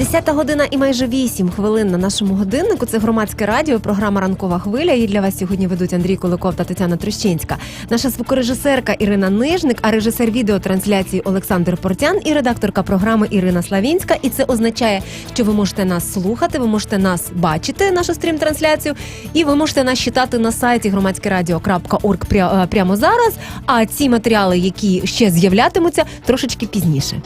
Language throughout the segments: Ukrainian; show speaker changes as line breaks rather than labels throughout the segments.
Десята година і майже вісім хвилин на нашому годиннику. Це громадське радіо, програма Ранкова хвиля. І для вас сьогодні ведуть Андрій Куликов та Тетяна Трещинська. Наша звукорежисерка Ірина Нижник, а режисер відеотрансляції Олександр Портян і редакторка програми Ірина Славінська. І це означає, що ви можете нас слухати, ви можете нас бачити, нашу стрім-трансляцію, і ви можете нас читати на сайті громадськерадіо.орг пря- е, прямо зараз. А ці матеріали, які ще з'являтимуться, трошечки пізніше.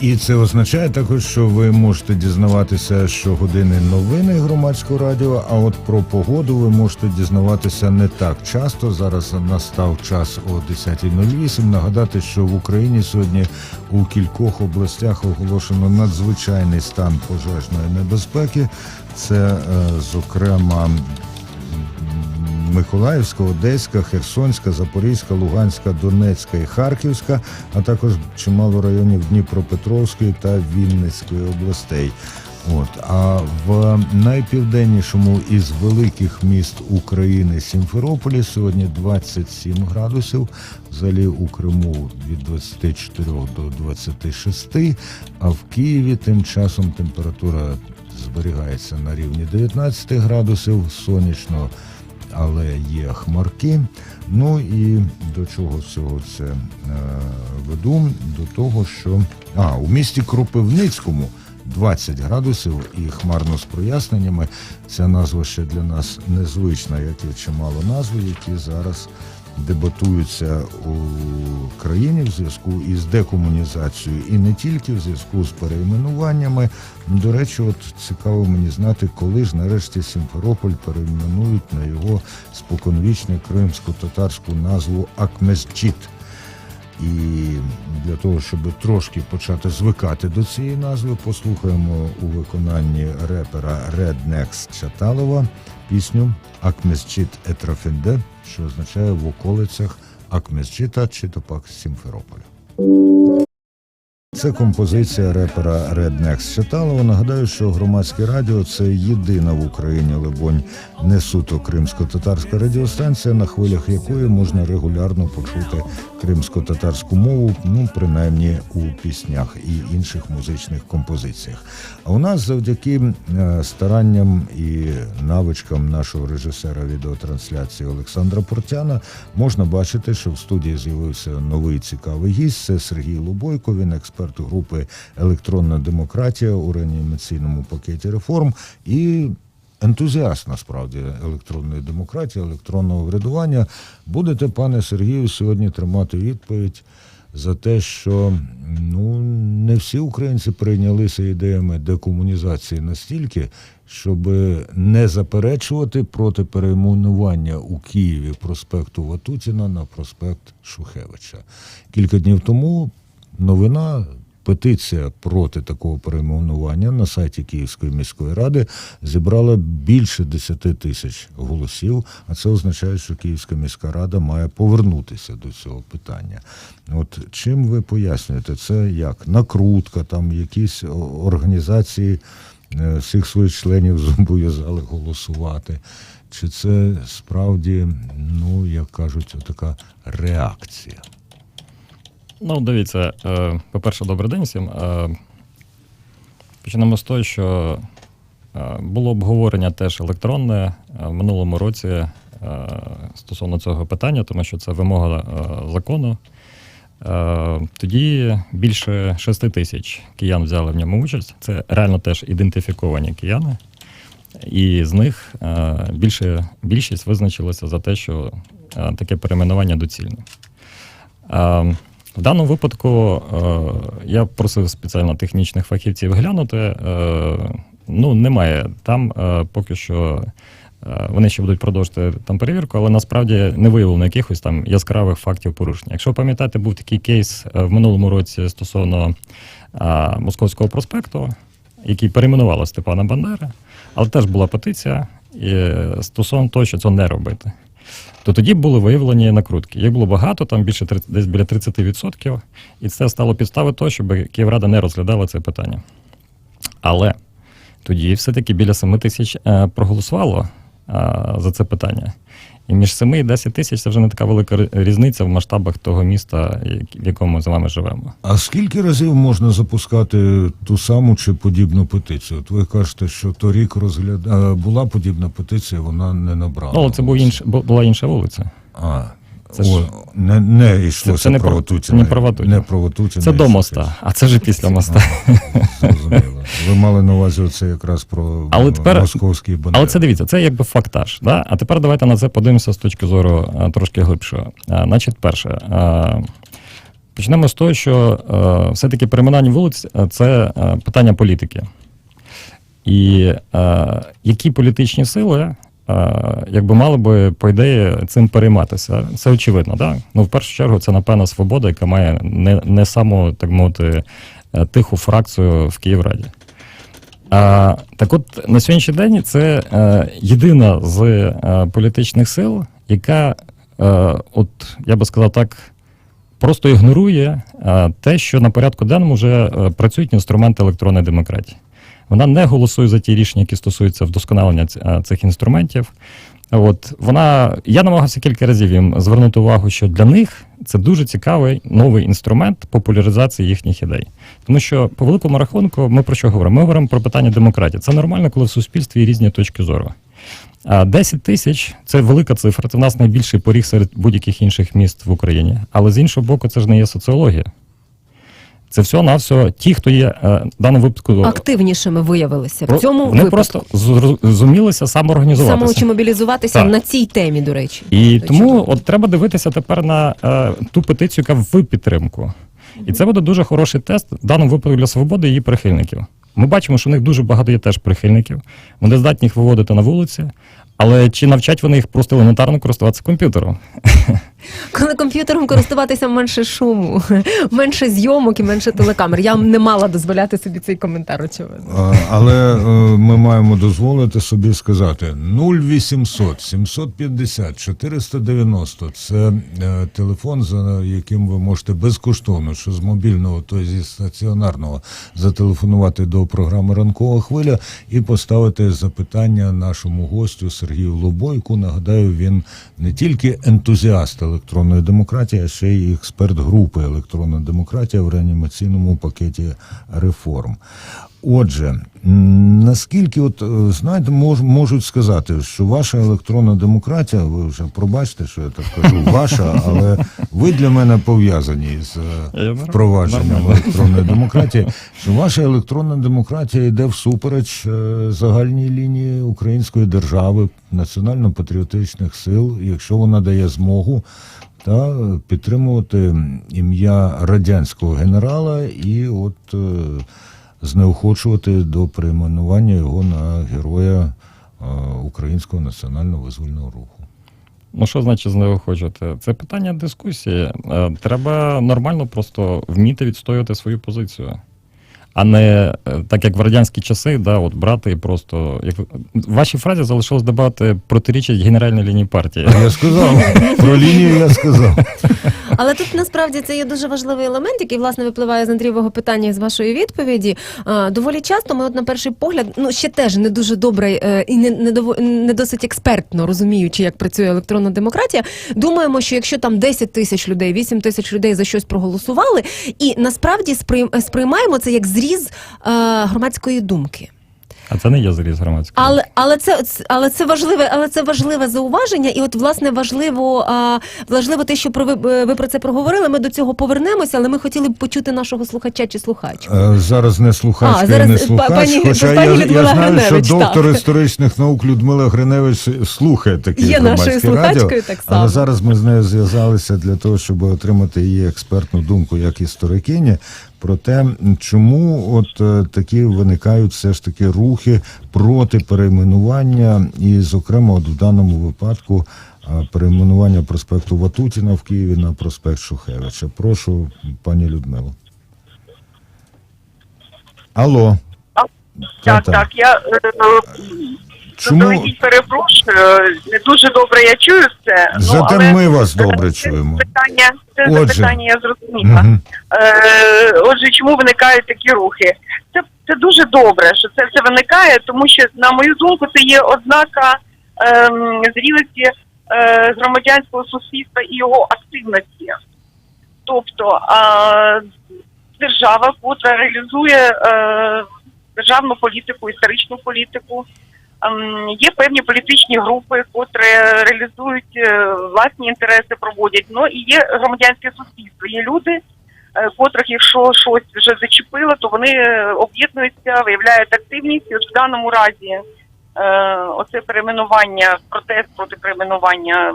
І це означає також, що ви можете дізнаватися щогодини новини громадського радіо. А от про погоду ви можете дізнаватися не так часто. Зараз настав час о 10.08. Нагадати, що в Україні сьогодні у кількох областях оголошено надзвичайний стан пожежної небезпеки. Це, е, зокрема, Миколаївська, Одеська, Херсонська, Запорізька, Луганська, Донецька і Харківська, а також чимало районів Дніпропетровської та Вінницької областей. От а в найпівденнішому із великих міст України Сімферополі сьогодні 27 градусів. Взагалі у Криму від 24 до 26, а в Києві тим часом температура зберігається на рівні 19 градусів сонячно але є хмарки. Ну і до чого всього це е, веду? До того, що а, у місті Кропивницькому 20 градусів і хмарно з проясненнями. Ця назва ще для нас незвична, як і чимало назв, які зараз дебатуються у країні в зв'язку із декомунізацією, і не тільки в зв'язку з перейменуваннями. До речі, от цікаво мені знати, коли ж нарешті Сімферополь перейменують на його споконвічну кримсько-татарську назву Акмезчіт. І для того, щоб трошки почати звикати до цієї назви, послухаємо у виконанні репера Rednex Чаталова пісню Акмезчіт Етрафенде, що означає в околицях Акмезчіта чи то пак Сімферополя. Це композиція репера Rednex Чаталова. Нагадаю, що громадське радіо це єдина в Україні, либонь, не суто кримсько-татарська радіостанція, на хвилях якої можна регулярно почути кримсько-татарську мову, ну принаймні у піснях і інших музичних композиціях. А у нас завдяки е, старанням і навичкам нашого режисера відеотрансляції Олександра Портяна можна бачити, що в студії з'явився новий цікавий гість. Це Сергій Лубойко. Він експерт групи Електронна демократія у реанімаційному пакеті реформ і. Ентузіаст насправді електронної демократії, електронного врядування. Будете, пане Сергію, сьогодні тримати відповідь за те, що ну не всі українці прийнялися ідеями декомунізації настільки, щоб не заперечувати проти перейменування у Києві проспекту Ватутіна на проспект Шухевича. Кілька днів тому новина. Петиція проти такого перейменування на сайті Київської міської ради зібрала більше 10 тисяч голосів, а це означає, що Київська міська рада має повернутися до цього питання. От чим ви пояснюєте, це як накрутка, там якісь організації е, всіх своїх членів зобов'язали голосувати? Чи це справді, ну як кажуть, така реакція?
Ну, дивіться, е, по-перше, добрий день всім. Е, Почнемо з того, що е, було обговорення теж електронне в минулому році стосовно цього питання, тому що це вимога закону. Тоді більше 6 тисяч киян взяли в ньому участь. Це реально теж ідентифіковані кияни. І з них більше, більшість визначилася за те, що таке перейменування доцільне. В даному випадку е, я просив спеціально технічних фахівців глянути. Е, Ну, немає. Там е, поки що вони ще будуть продовжити там перевірку, але насправді не виявлено якихось там яскравих фактів порушення. Якщо пам'ятаєте, був такий кейс в минулому році стосовно е, Московського проспекту, який перейменували Степана Бандери, але теж була петиція і стосовно того, що цього не робити. То тоді були виявлені накрутки. Їх було багато, там більше десь біля 30%, і це стало підставою того, щоб Київрада не розглядала це питання. Але тоді все-таки біля 7 тисяч е, проголосувало е, за це питання. І між 7 і 10 тисяч це вже не така велика різниця в масштабах того міста, в якому ми з вами живемо.
А скільки разів можна запускати ту саму чи подібну петицію? От ви кажете, що торік розгляд... е, була подібна петиція, вона не набрала.
Ну, це був інш... була інша вулиця.
А,
Це
о,
ж-
не, не йшлося
Це- це не
про Ватутіна.
не про Ватутіна.
Не про Ватутіна.
Це до моста, а це вже після моста.
Зрозуміло. Ви мали на увазі оце якраз про
Але тепер-
московський бандер.
Але це дивіться, це якби фактаж. Да? А тепер давайте на це подивимося з точки зору а, трошки глибшого. А, значить, перше, а, почнемо з того, що а, все-таки перейменування вулиць це а, питання політики. І а, які політичні сили. Якби мали би, по ідеї, цим перейматися. Це очевидно, так? Ну, в першу чергу, це, напевно, свобода, яка має не, не саму, так мовити, е, тиху фракцію в Київраді. А, так от на сьогоднішній день це е, єдина з е, політичних сил, яка, е, от я би сказав так, просто ігнорує е, те, що на порядку денному вже е, працюють інструменти електронної демократії. Вона не голосує за ті рішення, які стосуються вдосконалення е, цих інструментів. От вона, я намагався кілька разів їм звернути увагу, що для них це дуже цікавий новий інструмент популяризації їхніх ідей. Тому що по великому рахунку ми про що говоримо? Ми говоримо про питання демократії. Це нормально, коли в суспільстві є різні точки зору. А 10 тисяч це велика цифра. Це в нас найбільший поріг серед будь-яких інших міст в Україні. Але з іншого боку, це ж не є соціологія. Це все на все ті, хто є е, в даному випадку
Активнішими виявилися в цьому
вони
випадку.
просто зру- зумілися самоорганізуватися.
Саме чи мобілізуватися
Так.
на цій темі, до речі.
І
Це
тому
чудово.
от треба дивитися тепер на е, ту петицію, яка в підтримку. І це буде дуже хороший тест в даному випадку для свободи і її прихильників. Ми бачимо, що в них дуже багато є теж прихильників. Вони здатні їх виводити на вулиці, але чи навчать вони їх просто елементарно користуватися комп'ютером?
Коли комп'ютером користуватися менше шуму, менше зйомок і менше телекамер. Я не мала дозволяти собі цей коментар, очевидно.
Але е, ми маємо дозволити собі сказати 0800 750 490 – це е, телефон, за яким ви можете безкоштовно, що з мобільного, то зі стаціонарного, зателефонувати до програми Ранкова хвиля і поставити запитання нашому гостю Сергію Лобойку. Нагадаю, він не тільки ентузіаст електронної демократії, а ще й експерт групи електронна демократія в реанімаційному пакеті реформ. Отже, наскільки, от е, знаєте, мож, можуть сказати, що ваша електронна демократія, ви вже пробачте, що я так кажу, ваша, але ви для мене пов'язані з е,
норм-
впровадженням електронної демократії, що ваша електронна демократія йде всупереч е, загальній лінії української держави, національно-патріотичних сил, якщо вона дає змогу. Та підтримувати ім'я радянського генерала і от е, знеохочувати до перейменування його на героя Українського національного визвольного руху.
Ну, що значить знеохочувати? Це питання дискусії. Е, Треба нормально просто вміти відстоювати свою позицію. А не е, так як в радянські часи, да, от брати і просто. Як... ви- В вашій фразі залишилось дебати протирічать генеральній лінії партії.
Я сказав про лінію, я сказав.
Але тут насправді це є дуже важливий елемент, який власне випливає з Андрієвого питання і з вашої відповіді. Доволі часто ми, от на перший погляд, ну ще теж не дуже добре е, і не, не, дово- не досить експертно розуміючи, як працює електронна демократія, думаємо, що якщо там 10 тисяч людей, 8 тисяч людей за щось проголосували, і насправді сприйм- сприймаємо це як зріз е, громадської думки.
А це не є зріз громадської.
Але але це але це важливе, але це важливе зауваження, і от власне важливо а, важливо те, що про ви, ви про це проговорили. Ми до цього повернемося, але ми хотіли б почути нашого слухача чи слухачку.
Е, Зараз не слухачка
А,
і
зараз
не слухач,
пані-
хоча
пані
я, я знаю, що доктор
так.
історичних наук Людмила Гриневич слухає такі
Є нашою
громадські радіо.
слухачкою так само.
Але зараз ми з нею зв'язалися для того, щоб отримати її експертну думку як історикині про те, чому от е, такі виникають все ж таки рухи проти перейменування, і, зокрема, от в даному випадку е, перейменування проспекту Ватутіна в Києві на проспект Шухевича. Прошу, пані Людмило. Алло.
Так,
Та-та.
так. Я е,
Чому
заздалегідь перепрошую. Не дуже добре я чую це. ну,
зате
але
ми вас
це
добре чуємо?
Питання, це
Отже.
запитання я зрозуміла.
Мгм.
Е, отже, чому виникають такі рухи? Це, це дуже добре, що це все виникає, тому що, на мою думку, це є ознака ем, зрілості е, громадянського суспільства і його активності. Тобто е, держава, котра реалізує е, державну політику, історичну політику. Ем, Є певні політичні групи, котрі реалізують е, власні інтереси, проводять. Ну і є громадянське суспільство. Є люди, е, котрих, якщо щось вже зачепило, то вони е, об'єднуються, виявляють активність. І от в даному разі оце перейменування, протест проти перейменування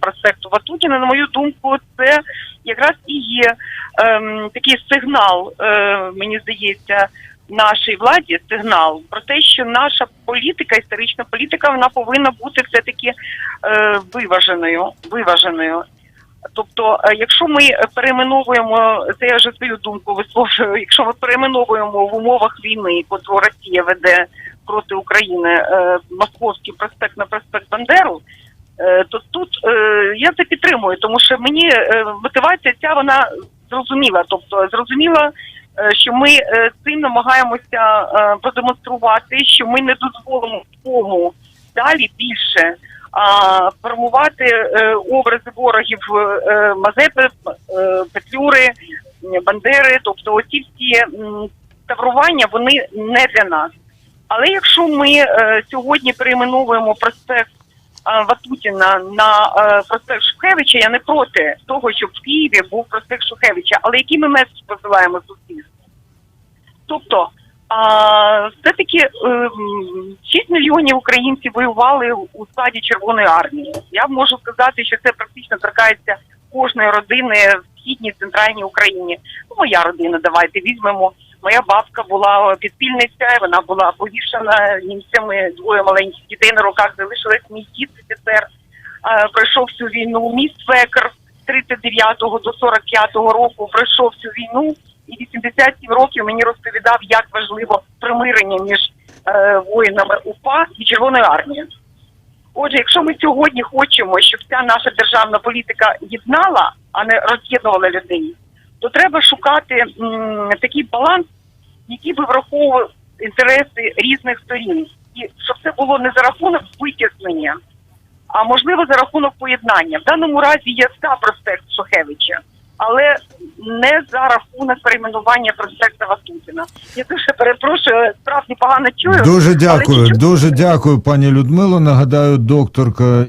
проспекту Ватутіна, на мою думку, це якраз і є ем, такий сигнал, е, мені здається, нашій владі сигнал про те, що наша політика, історична політика, вона повинна бути все-таки е, виваженою. виваженою. Тобто, е, якщо ми перейменовуємо, це я вже свою думку висловлюю, якщо ми перейменовуємо в умовах війни, котру Росія веде проти України е, Московський проспект на проспект Бандеру, е, то тут е, я це підтримую, тому що мені мотивація ця вона зрозуміла. Тобто зрозуміла, що ми е, цим намагаємося е, продемонструвати, що ми не дозволимо тому далі більше а, формувати е, образи ворогів е, Мазепи, е, Петлюри, Бандери. Тобто, оці всі таврування вони не для нас. Але якщо ми е, сьогодні перейменовуємо проспект е, Ватутіна на е, проспект Шухевича, я не проти того, щоб в Києві був проспект Шухевича, але який ми меседж посилаємо суспільству? Тобто, все-таки е, 6 мільйонів українців воювали у складі Червоної армії. Я можу сказати, що це практично торкається кожної родини в східній центральній Україні. Ну, моя родина, давайте візьмемо. Моя бабка була підпільниця, вона була повішена німцями, двоє маленьких дітей на руках залишилась. Мій дід офіцер пройшов всю війну. Мій свекр з 39-го до 45-го року пройшов всю війну. І 87 років мені розповідав, як важливо примирення між е, воїнами УПА і Червоною армією. Отже, якщо ми сьогодні хочемо, щоб ця наша державна політика єднала, а не роз'єднувала людей, то треба шукати м, такий баланс, який би враховував інтереси різних сторін, і щоб це було не за рахунок витіснення, а можливо за рахунок поєднання. В даному разі є ста проспект Шухевича, але не за рахунок перейменування проспекта Ватутіна. Я дуже перепрошую, справді погано чую.
Дуже дякую,
чуть-чуть-
дуже дякую, пані Людмило. Нагадаю, докторка.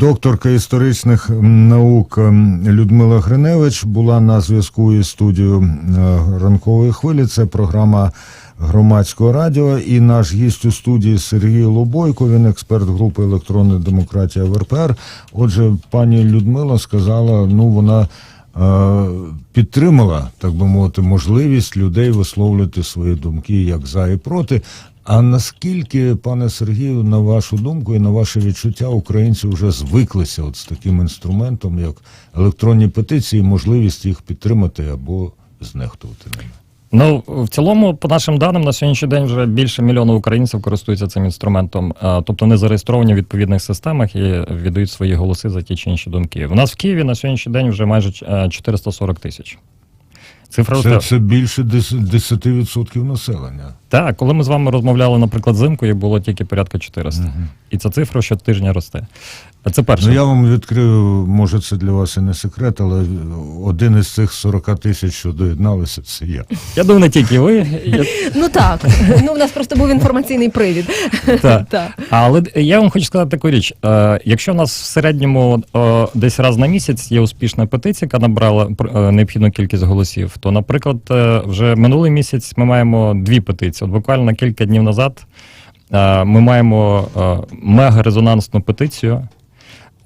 Докторка історичних наук Людмила Гриневич була на зв'язку із студією е, ранкової хвилі. Це програма громадського радіо. І наш гість у студії Сергій Лобойко. Він експерт групи електронна демократія в РПР. Отже, пані Людмила сказала, ну вона е, підтримала, так би мовити, можливість людей висловлювати свої думки як за і проти. А наскільки, пане Сергію, на вашу думку і на ваше відчуття, українці вже звиклися от з таким інструментом, як електронні петиції, можливість їх підтримати або знехтувати ними?
Ну, в цілому, по нашим даним, на сьогоднішній день вже більше мільйона українців користуються цим інструментом, тобто не зареєстровані в відповідних системах і віддають свої голоси за ті чи інші думки. У нас в Києві на сьогоднішній день вже майже е, 440 тисяч. Цифра
Це, це більше 10%, 10% населення.
Так, коли ми з вами розмовляли, наприклад, зимку, їх було тільки порядка 400. І ця цифра щотижня росте. А Це перше.
Ну я вам відкрию, може, це для вас і не секрет, але один із цих 40 тисяч, що доєдналися, це я.
Я думаю, не тільки ви. Я...
Ну так, ну в нас просто був інформаційний привід.
Так.
Так.
Але я вам хочу сказати таку річ: Е, якщо у нас в середньому е, десь раз на місяць є успішна петиція, яка набрала пр- е, необхідну кількість голосів, то, наприклад, е, вже минулий місяць ми маємо дві петиції. От буквально кілька днів назад е, ми маємо е, мега-резонансну петицію.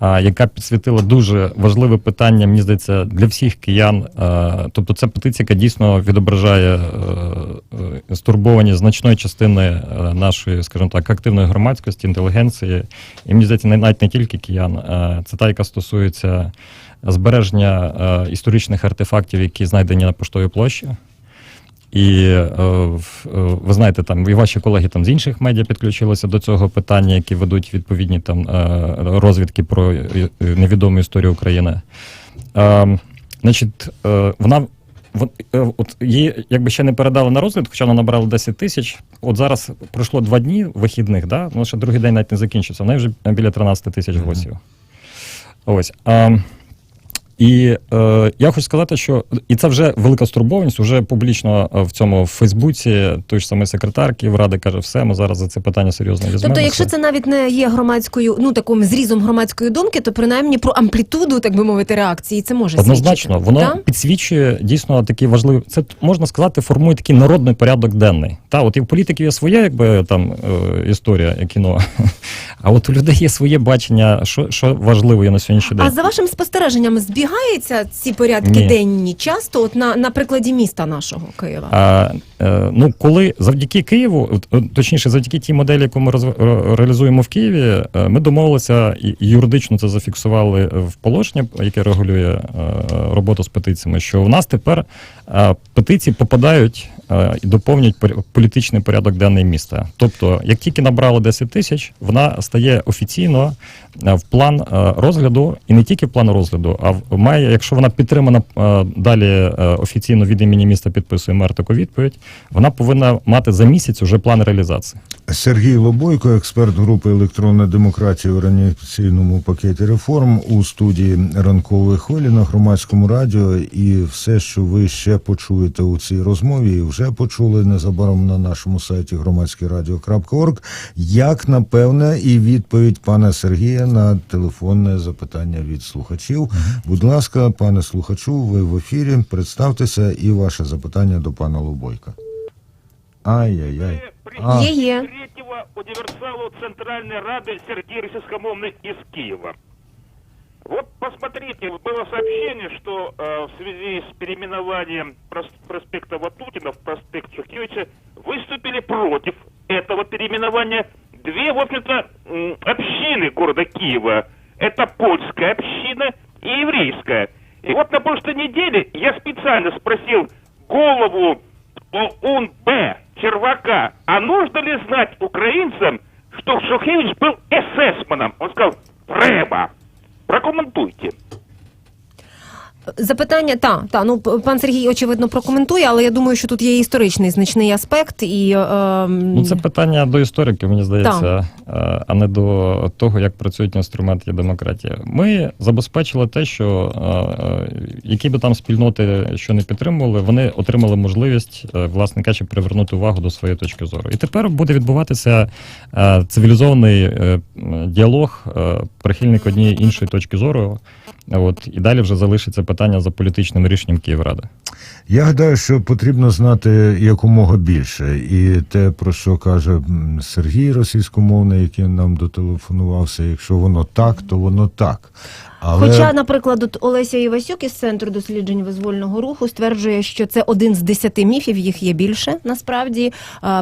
Яка підсвітила дуже важливе питання, мені здається, для всіх киян. Тобто, це петиція, яка дійсно відображає стурбованість значної частини нашої, скажімо так, активної громадськості, інтелігенції, і мені здається, навіть не тільки киян. Це та, яка стосується збереження е, історичних артефактів, які знайдені на поштовій площі. І е, е, ви знаєте, там і ваші колеги там з інших медіа підключилися до цього питання, які ведуть відповідні там е, розвідки про е, е, невідому історію України. Е, Значить, е, вона е, от її якби ще не передали на розгляд, хоча вона набрала 10 тисяч. От зараз пройшло два дні вихідних, да? ну ще другий день навіть не закінчився. В неї вже біля 13 тисяч голосів. Ось. А, і е, я хочу сказати, що і це вже велика стурбованість. Уже публічно е, в цьому в Фейсбуці той ж самий секретар Київради каже, все, ми зараз за це питання серйозно візьмемося.
Тобто, якщо це навіть не є громадською, ну таким зрізом громадської думки, то принаймні про амплітуду, так би мовити, реакції це може
Однозначно,
свідчити.
воно
Та?
підсвічує дійсно такий важливий. Це можна сказати, формує такий народний порядок денний. Та, от і в політиків є своя, якби там е, історія, кіно. А от у людей є своє бачення, що, що важливо є на сьогоднішній день.
А за вашим спостереженням збігаються ці порядки
Ні.
денні часто, от на, на прикладі міста нашого Києва?
А, е, ну, коли завдяки Києву, точніше, завдяки тій моделі, яку ми роз, реалізуємо в Києві, е, ми домовилися і юридично це зафіксували в положення, яке регулює е, роботу з петиціями, що в нас тепер петиції попадають і доповнюють політичний порядок денний міста. Тобто, як тільки набрали 10 тисяч, вона стає офіційно в план розгляду, і не тільки в план розгляду, а має, якщо вона підтримана далі офіційно від імені міста підписує мер таку відповідь, вона повинна мати за місяць уже план реалізації.
Сергій Лобойко, експерт групи електронна демократія в організаційному пакеті реформ у студії ранкової хвилі на громадському радіо. І все, що ви ще почуєте у цій розмові, і вже почули незабаром на нашому сайті громадськерадіо.орг, як напевне, і відповідь пана Сергія на телефонне запитання від слухачів. Будь ласка, пане слухачу, ви в ефірі. Представтеся і ваше запитання до пана Лобойка. Ай-яй-яй. А.
Є, є.
третьего универсалу Центральной Рады Сергея Рисискомовны из Киева. Вот посмотрите, было сообщение, что э, в связи с переименованием прос- проспекта Ватутина в проспект Шухевича выступили против этого переименования две, в общем-то, общины города Киева. Это польская община и еврейская. И вот на прошлой неделе я специально спросил голову ОУН-Б Червака, а нужно ли знать украинцам, что Шухевич был эсэсманом? Он сказал, треба. Прокоментуйте.
Запитання, та, та, ну пан Сергій очевидно прокоментує, але я думаю, що тут є історичний значний аспект і е,
Ну, це питання до істориків, мені здається, е, а не до того, як працюють інструменти демократії. Ми забезпечили те, що е, е, які би там спільноти що не підтримували, вони отримали можливість, е, власне кажучи, привернути увагу до своєї точки зору. І тепер буде відбуватися е, цивілізований е, діалог е, прихильник однієї іншої точки зору. От і далі вже залишиться питання за політичним рішенням Київради.
Я гадаю, що потрібно знати якомога більше. І те, про що каже Сергій російськомовний, який нам дотелефонувався, якщо воно так, то воно так. Але
Хоча, наприклад, от Олеся Івасюк із центру досліджень визвольного руху стверджує, що це один з десяти міфів, їх є більше насправді.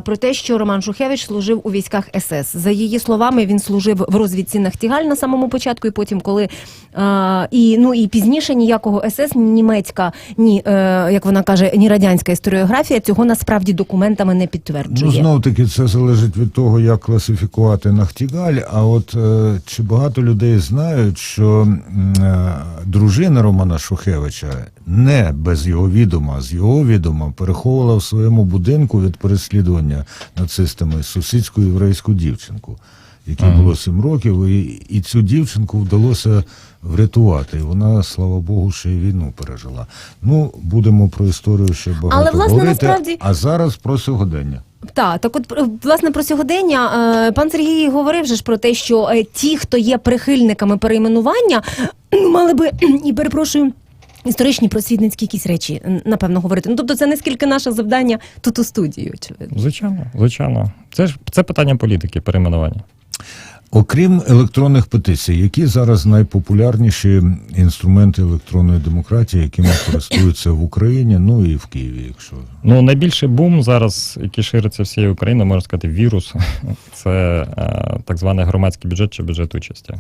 Про те, що Роман Шухевич служив у військах СС. За її словами, він служив в розвідці Нахтігаль на самому початку, і потім, коли а, і ну і пізніше ніякого СС, ні німецька, ні е, як вона каже, ні радянська історіографія цього насправді документами не підтверджує.
ну знов таки це залежить від того, як класифікувати Нахтігаль. А от е, чи багато людей знають, що е, дружина Романа Шухевича не без його відома, з його відома переховувала в своєму будинку від переслідування нацистами сусідську єврейську дівчинку, якій
Ага.
було сім років, і, і цю дівчинку вдалося врятувати. І вона, слава Богу, ще й війну пережила. Ну, будемо про історію ще багато
Але, власне,
говорити.
насправді-
А зараз про сьогодення.
Так, так от е, власне про сьогодення е, пан Сергій говорив же ж про те, що е, ті, хто є прихильниками перейменування, мали би і перепрошую. Історичні просвітницькі якісь речі, напевно, говорити. Ну, тобто це не скільки наше завдання тут у студії, очевидно.
Звичайно, звичайно. Це ж це питання політики, перейменування.
Окрім електронних петицій, які зараз найпопулярніші інструменти електронної демократії, якими користуються в Україні, ну і в Києві, якщо
Ну, найбільший бум зараз, який шириться всією Україною, можна сказати, вірус, це е, так званий громадський бюджет чи бюджет участі.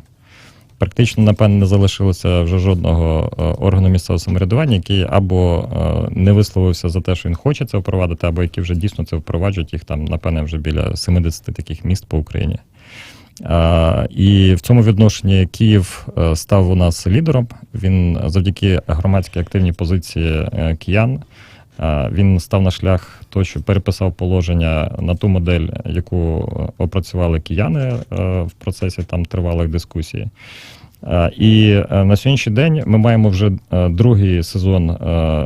Практично, напевно, не залишилося вже жодного е, органу місцевого самоврядування, який або е, не висловився за те, що він хоче це впровадити, або які вже дійсно це впроваджують. Їх там, напевне, вже біля 70 таких міст по Україні. І в цьому відношенні Київ е, став у нас лідером. Він завдяки громадській активній позиції е, киян Е, Він став на шлях того, що переписав положення на ту модель, яку опрацювали кияни в процесі там тривалих дискусій. Е, І е, на сьогоднішній день ми маємо вже е, другий сезон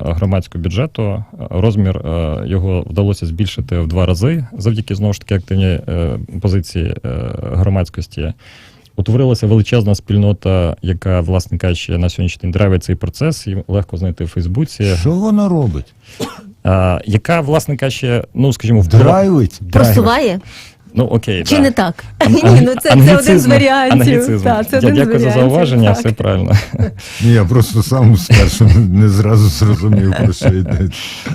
громадського бюджету. Розмір його вдалося збільшити в два рази завдяки знову ж таки активній позиції громадськості. Утворилася величезна спільнота, яка, власне кажучи, на сьогоднішній день драйвить цей процес, і легко знайти в Фейсбуці,
Що вона робить?
яка, власне кажучи, ну скажімо, впливає-
Драйвить?
Просуває?
Ну окей,
Чи
да.
не так?
Ан-
Ні, ну це, це один з варіантів.
англіцизм.
Це
Я
один з
дякую за зауваження,
так.
все правильно.
Ні, я просто сам спершу не зразу зрозумів, про що йде.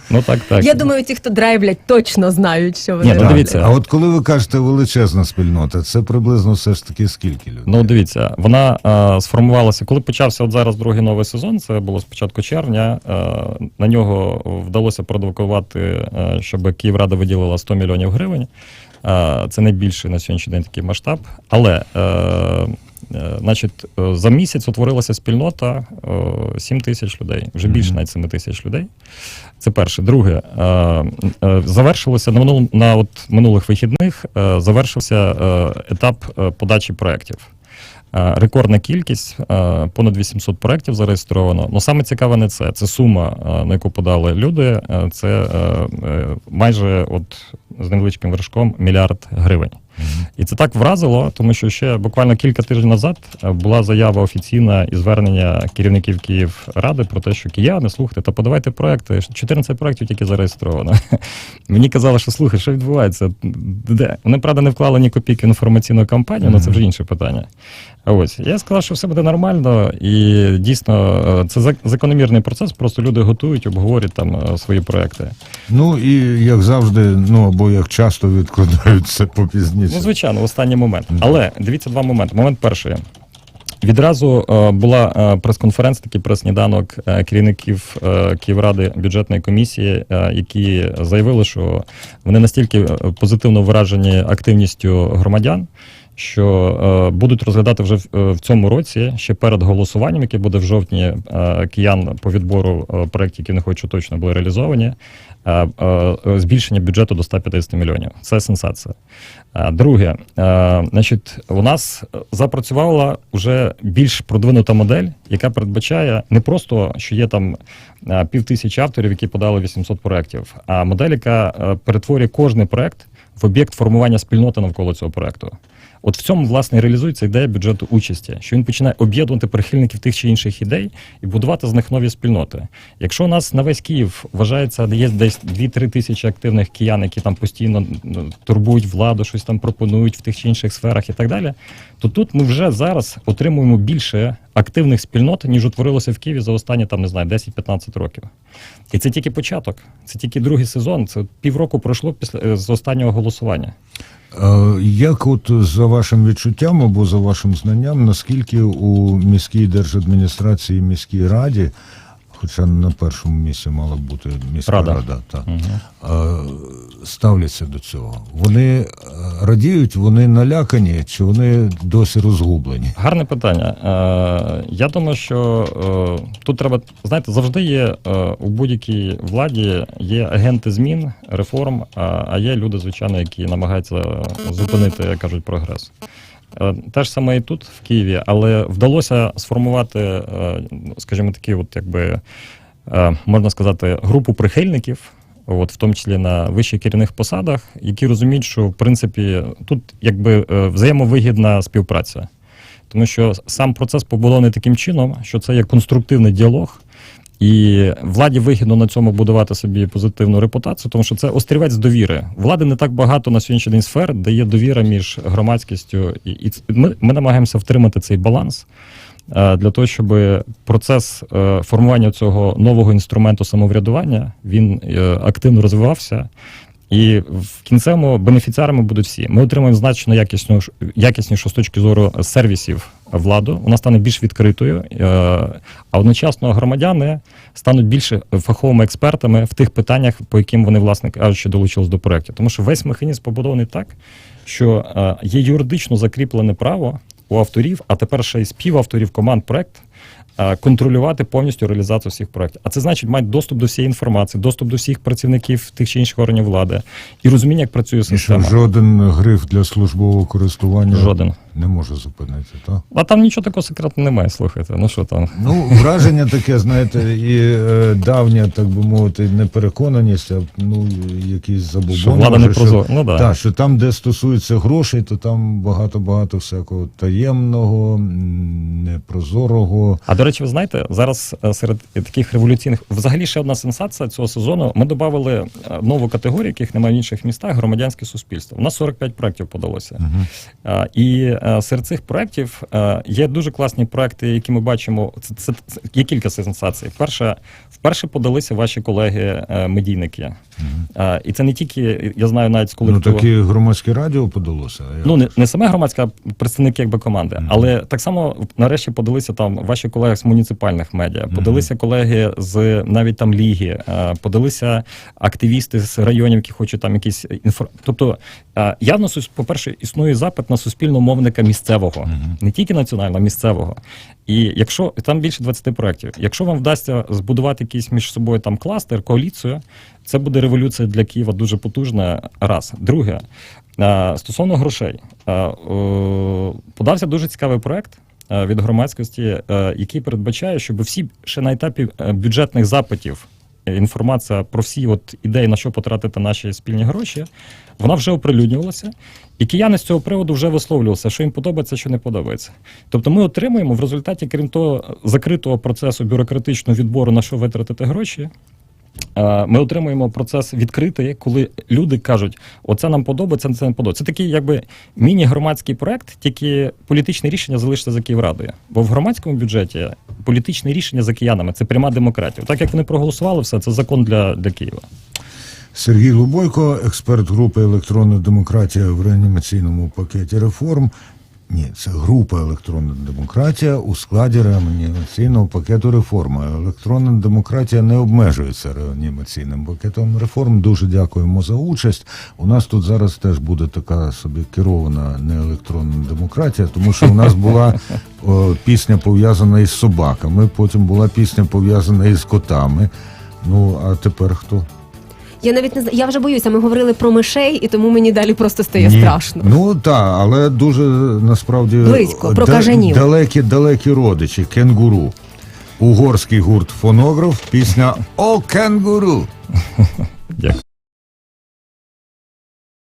Ну так, так.
Я думаю, ті, хто драйвлять, точно знають, що вони
Ні, ну, дивіться.
А от коли ви кажете величезна спільнота, це приблизно все ж таки скільки людей?
Ну, дивіться, вона е, сформувалася, коли почався от зараз другий новий сезон, це було з початку червня. Е, на нього вдалося продукувати, е, щоб Київрада виділила 100 мільйонів гривень. Е, це найбільший на сьогоднішній день такий масштаб. Але е, е, значить, за місяць утворилася спільнота е, 7 тисяч людей, вже більше навіть 7 тисяч людей. Це перше. Друге, завершилося на минул, на от минулих вихідних. Завершився етап подачі проєктів. Рекордна кількість, понад 800 проєктів зареєстровано. Ну саме цікаве не це. Це сума, на яку подали люди. Це майже от з невеличким вершком мільярд гривень. І це так вразило, тому що ще буквально кілька тижнів назад е, була заява офіційна і звернення керівників Київради про те, що кияни, слухайте, та подавайте проекти. 14 проєктів тільки зареєстровано. Мені казали, що слухай, що відбувається? Де? Вони, правда, не вклали ні копійки в інформаційну кампанію, але це вже інше питання. А ось я сказав, що все буде нормально, і дійсно е, це закономірний процес. Просто люди готують, обговорюють там е, свої проекти.
Ну і як завжди, ну або як часто відкладають це попізніше.
Ну, звичайно, в останній момент. Але дивіться два моменти. Момент перший. Відразу е, була е, прес-конференція, такий прес-сніданок е, керівників е, Київради бюджетної комісії, е, які заявили, що вони настільки позитивно вражені активністю громадян, що е, будуть розглядати вже в, е, в цьому році, ще перед голосуванням, яке буде в жовтні, е, киян по відбору е, проєктів, які не хочу точно були реалізовані. Е, е, Збільшення бюджету до 150 мільйонів. Це сенсація. Е, Друге, значить, у нас запрацювала вже більш продвинута модель, яка передбачає не просто, що є там пів тисячі авторів, які подали 800 проєктів, а модель, яка перетворює кожний проєкт в об'єкт формування спільноти навколо цього проєкту. От в цьому власне реалізується ідея бюджету участі, що він починає об'єднувати прихильників тих чи інших ідей і будувати з них нові спільноти. Якщо у нас на весь Київ вважається, є десь 2-3 тисячі активних киян, які там постійно ну, турбують владу, щось там пропонують в тих чи інших сферах і так далі, то тут ми вже зараз отримуємо більше активних спільнот, ніж утворилося в Києві за останні там не знаю 10-15 років. І це тільки початок, це тільки другий сезон. Це півроку пройшло після е, з останнього голосування.
Е, Як от за вашим відчуттям або за вашим знанням, наскільки у міській держадміністрації міській раді, хоча на першому місці мала б бути міська
Рада.
рада, так, е, ставляться до цього? Вони е, радіють, вони налякані, чи вони досі розгублені?
Гарне питання. Е, я думаю, що е, тут треба, знаєте, завжди є е, у будь-якій владі є агенти змін, реформ, а, а є люди, звичайно, які намагаються зупинити, як кажуть, прогрес. Е, Те ж саме і тут, в Києві, але вдалося сформувати, е, скажімо, такі, от якби можна сказати, групу прихильників, от в тому числі на вищих керівних посадах, які розуміють, що в принципі тут якби е, взаємовигідна співпраця. Тому що сам процес побудований таким чином, що це є конструктивний діалог, і владі вигідно на цьому будувати собі позитивну репутацію, тому що це острівець довіри. Влади не так багато на сьогоднішній день сфер, де є довіра між громадськістю, і, ми, ми намагаємося втримати цей баланс для того, щоб процес е, формування цього нового інструменту самоврядування він е, активно розвивався. І в кінцевому бенефіціарами будуть всі. Ми отримаємо значно якісну, якіснішу з точки зору сервісів владу. Вона стане більш відкритою, е, а одночасно громадяни стануть більш фаховими експертами в тих питаннях, по яким вони, власне кажучи, долучились до проєктів. Тому що весь механізм побудований так, що е, є юридично закріплене право у авторів, а тепер ще й співавторів команд проект. е, контролювати повністю реалізацію всіх проєктів. А це значить мати доступ до всієї інформації, доступ до всіх працівників тих чи інших органів влади і розуміння, як працює
І що жоден гриф для службового користування
Жоден.
Не може зупинити, так?
А там нічого такого секретного немає, слухайте. Ну що там?
Ну, враження таке, знаєте, і е, давня, так би мовити, непереконаність, а ну, якісь забобони.
Що влада
може,
не
що-
прозора. Ну да.
Що там, де стосується грошей, то там багато-багато всякого таємного, м, непрозорого.
А до речі, ви знаєте, зараз е, серед таких революційних, взагалі ще одна сенсація цього сезону. Ми додали е, нову категорію, яких немає в інших містах громадянське суспільство. У нас 45 проєктів подалося. Е, І серед цих проєктів е, є дуже класні проєкти, які ми бачимо. Це, це, це є кілька сенсацій. Перше, вперше подалися ваші колеги е. Е, І це не тільки я знаю навіть з
Ну,
колективу.
таке громадське радіо подалося.
Ну, не, не саме громадська, а представники якби команди. Але так само нарешті подалися там ваші колеги з муніципальних медіа, подалися колеги з навіть там ліги, е, подалися активісти з районів, які хочуть там якісь інфор... Тобто е, явно, по-перше, існує запит на суспільного мовника місцевого, не тільки національного, а місцевого. І якщо там більше 20 проєктів, якщо вам вдасться збудувати якийсь між собою там кластер, коаліцію, це буде революція для Києва дуже потужна. Раз. Друге, стосовно грошей, подався дуже цікавий проект. Від громадськості, який передбачає, щоб всі ще на етапі е, бюджетних запитів інформація про всі от ідеї, на що потратити наші спільні гроші, вона вже оприлюднювалася, і кияни з цього приводу вже висловлювалися, що їм подобається, що не подобається. Тобто ми отримуємо в результаті, крім того, закритого процесу бюрократичного відбору, на що витратити гроші. Е, Ми отримуємо процес відкритий, коли люди кажуть, оце нам подобається, це не подобається. Це такий якби міні-громадський проект, тільки політичне рішення залишиться за Київрадою. Бо в громадському бюджеті політичне рішення за киянами це пряма демократія. Так як вони проголосували, все це закон для, для Києва.
Сергій Лубойко, експерт групи електронна демократія в реанімаційному пакеті реформ. Ні, це група електронна демократія у складі реанімаційного пакету реформи. Електронна демократія не обмежується реанімаційним пакетом реформ. Дуже дякуємо за участь. У нас тут зараз теж буде така собі керована не електронна демократія, тому що у нас була о, пісня пов'язана із собаками, потім була пісня пов'язана із котами. Ну а тепер хто?
Я навіть не знаю, я вже боюся. Ми говорили про мишей, і тому мені далі просто стає
Ні.
страшно.
Ну так, але дуже насправді
Близько, про кажанів.
далекі далекі родичі, кенгуру. Угорський гурт фонограф, пісня О кенгуру.
Дякую.